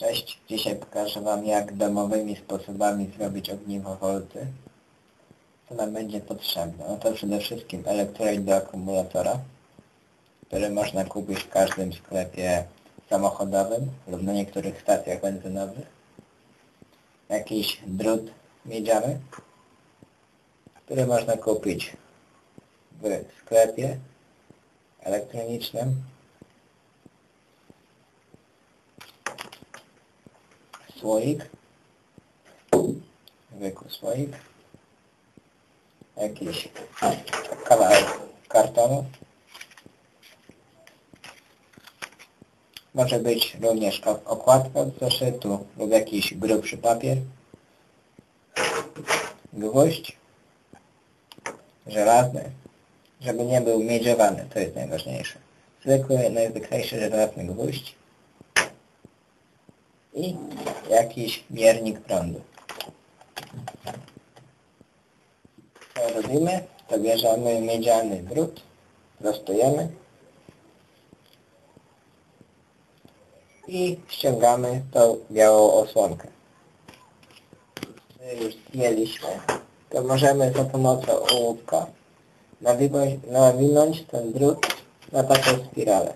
Cześć, dzisiaj pokażę Wam jak domowymi sposobami zrobić ogniwo Volty. Co nam będzie potrzebne? No to przede wszystkim elektrolit do akumulatora, który można kupić w każdym sklepie samochodowym lub na niektórych stacjach benzynowych. Jakiś drut miedziany, który można kupić w sklepie elektronicznym słoik, zwykły słoik, jakiś kawałek kartonu. Może być również okładka od zeszytu lub jakiś grubszy papier, gwóźdź. Żelazny, żeby nie był miedziowany, to jest najważniejsze. Zwykły, najzwyklejszy żelazny gwóźdź. I jakiś miernik prądu. Co robimy? To bierzemy miedziany drut, prostujemy i ściągamy tą białą osłonkę. Gdy już zdjęliśmy, to możemy za pomocą ołówka nawinąć, nawinąć ten drut na taką spiralę.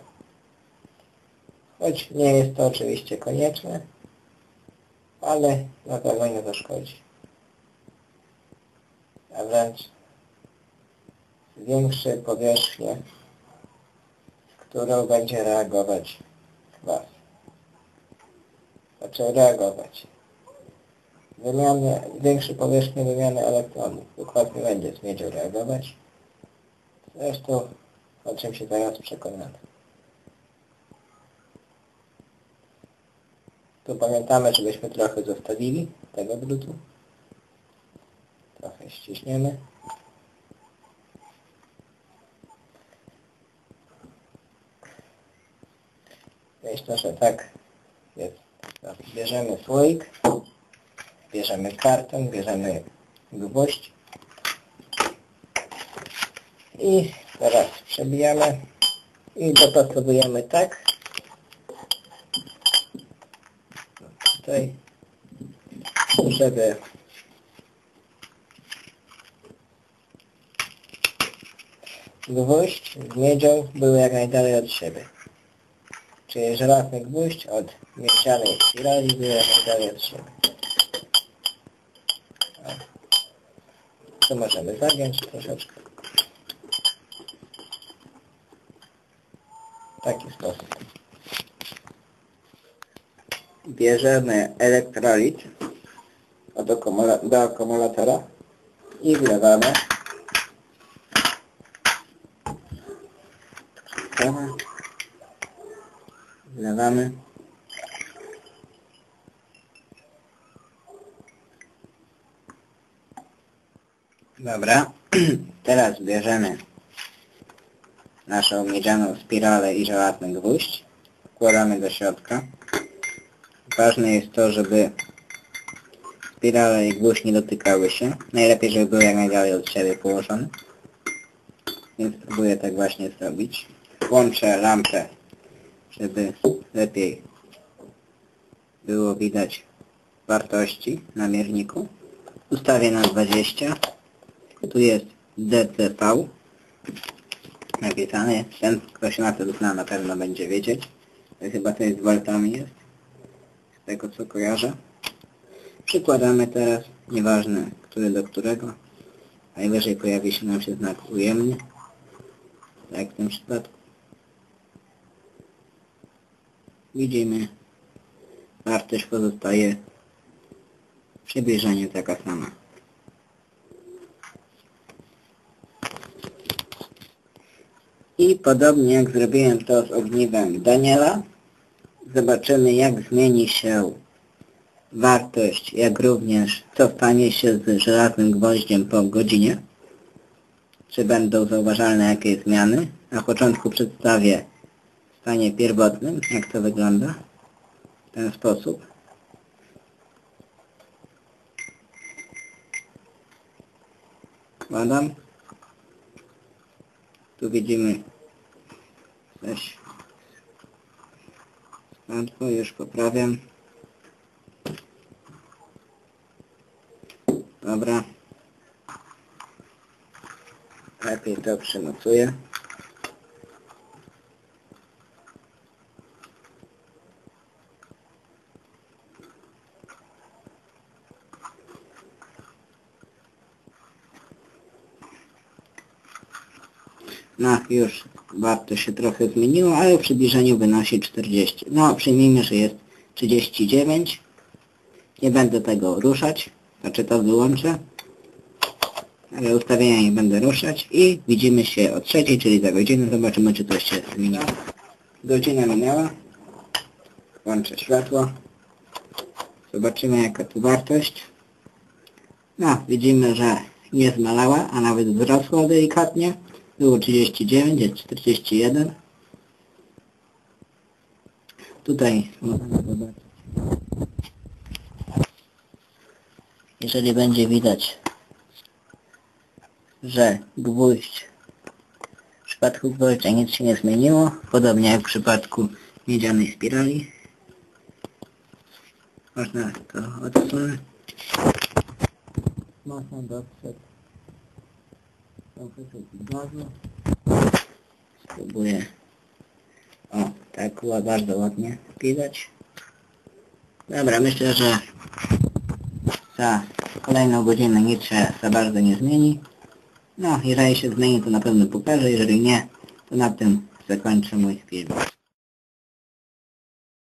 Choć nie jest to oczywiście konieczne, ale na pewno nie zaszkodzi. A wręcz zwiększy powierzchnię, z którą będzie reagować kwas. Znaczy reagować. Wymiany, zwiększy powierzchnię wymiany elektronów. Układ nie będzie z reagować. Zresztą o czym się zaraz przekonamy. Tu pamiętamy, żebyśmy trochę zostawili tego drutu. Trochę ściśniemy. Myślę, że tak jest. Bierzemy słoik, bierzemy karton, bierzemy gwoźdź i teraz przebijamy i dopasowujemy tak, tutaj, żeby gwóźdź z miedzią był jak najdalej od siebie. Czyli żelazny gwóźdź od miedzianej spirali był jak najdalej od siebie. O. Tu możemy zagiąć troszeczkę. W taki sposób bierzemy elektrolit od akumula- do akumulatora i wlewamy. Wlewamy. Dobra, teraz bierzemy naszą miedzianą spiralę i żelazny gwóźdź, wkładamy do środka. Ważne jest to, żeby spirale i gwóźdź nie dotykały się. Najlepiej, żeby były jak najdalej od siebie położone. Więc spróbuję tak właśnie zrobić. Włączę lampę, żeby lepiej było widać wartości na mierniku. Ustawię na 20. Tu jest DCV napisane. Ten, kto się na to zna, na pewno będzie wiedzieć. Chyba to jest voltami jest tego co kojarzę. Przykładamy teraz, nieważne który do którego, najwyżej pojawi się nam się znak ujemny, tak w tym przypadku. Widzimy, wartość pozostaje w przybliżeniu taka sama. I podobnie jak zrobiłem to z ogniwem Daniela, zobaczymy jak zmieni się wartość, jak również co stanie się z żelaznym gwoździem po godzinie. Czy będą zauważalne jakieś zmiany. Na początku przedstawię w stanie pierwotnym, jak to wygląda w ten sposób. Wkładam. Tu widzimy coś a już poprawiam. Dobra. Lepiej to przymocuję. No, już wartość się trochę zmieniła, ale w przybliżeniu wynosi 40. No, przyjmijmy, że jest 39. Nie będę tego ruszać, znaczy to wyłączę. Ale ustawienia nie będę ruszać i widzimy się o trzeciej, czyli za godzinę. Zobaczymy, czy coś się zmieniło. Godzina minęła. Włączę światło. Zobaczymy, jaka tu wartość. No, widzimy, że nie zmalała, a nawet wzrosła delikatnie. Było 39, jest 41. Tutaj możemy zobaczyć. Jeżeli będzie widać, że gwóźdź w przypadku gwoździa nic się nie zmieniło, podobnie jak w przypadku miedzianej spirali. Można to odsunąć. Można dostrzec gazu. Spróbuję. O, tak bardzo ładnie widać. Dobra, myślę, że za kolejną godzinę nic się za bardzo nie zmieni. No, jeżeli się zmieni, to na pewno pokażę, jeżeli nie, to na tym zakończę mój film.